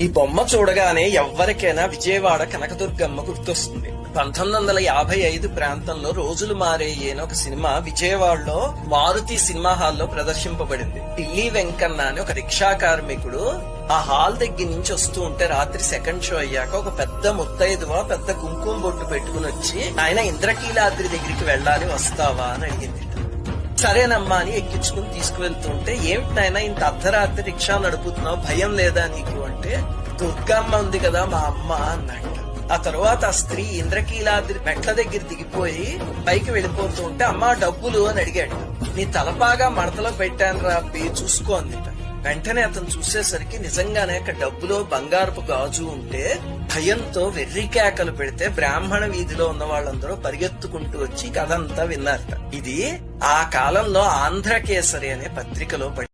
ఈ బొమ్మ చూడగానే ఎవ్వరికైనా విజయవాడ కనకదుర్గమ్మ గుర్తొస్తుంది. పంతొమ్మిది వందల యాభై ఐదు ప్రాంతంలో రోజులు మారేయి అని ఒక సినిమా విజయవాడలో మారుతి సినిమా హాల్లో ప్రదర్శింపబడింది. ఢిల్లీ వెంకన్న అని ఒక రిక్షా కార్మికుడు ఆ హాల్ దగ్గర నుంచి వస్తూ ఉంటే రాత్రి సెకండ్ షో అయ్యాక ఒక పెద్ద ముత్తైదువ పెద్ద కుంకుమ బొట్టు పెట్టుకుని వచ్చి ఆయన ఇంద్రకీలాద్రి దగ్గరికి వెళ్ళాలి వస్తావా? అని అడిగింది. సరేనమ్మా అని ఎక్కించుకుని తీసుకువెళ్తుంటే ఏమిటి నాయన ఇంత అర్ధరాత్రి రిక్షా నడుపుతున్నావు? భయం లేదా నీకు? అంటే దుర్గమ్మ ఉంది కదా మా అమ్మ అన్నట్ట ఆ తర్వాత ఆ స్త్రీ ఇంద్రకీలాద్రి మెట్ల దగ్గర దిగిపోయి పైకి వెళ్ళిపోతూ ఉంటే డబ్బులు అని అడిగాడు. నీ తలపాగా మడతలో పెట్టాను రా చూసుకో అందిట వెంటనే అతను చూసేసరికి నిజంగానే డబ్బులో బంగారపు గాజు ఉంటే భయంతో వెర్రి కేకలు పెడితే బ్రాహ్మణ వీధిలో ఉన్న వాళ్ళందరూ పరిగెత్తుకుంటూ వచ్చి కథంతా విన్నారట. ఇది ఆ కాలంలో ఆంధ్రకేసరి అనే పత్రికలో పడి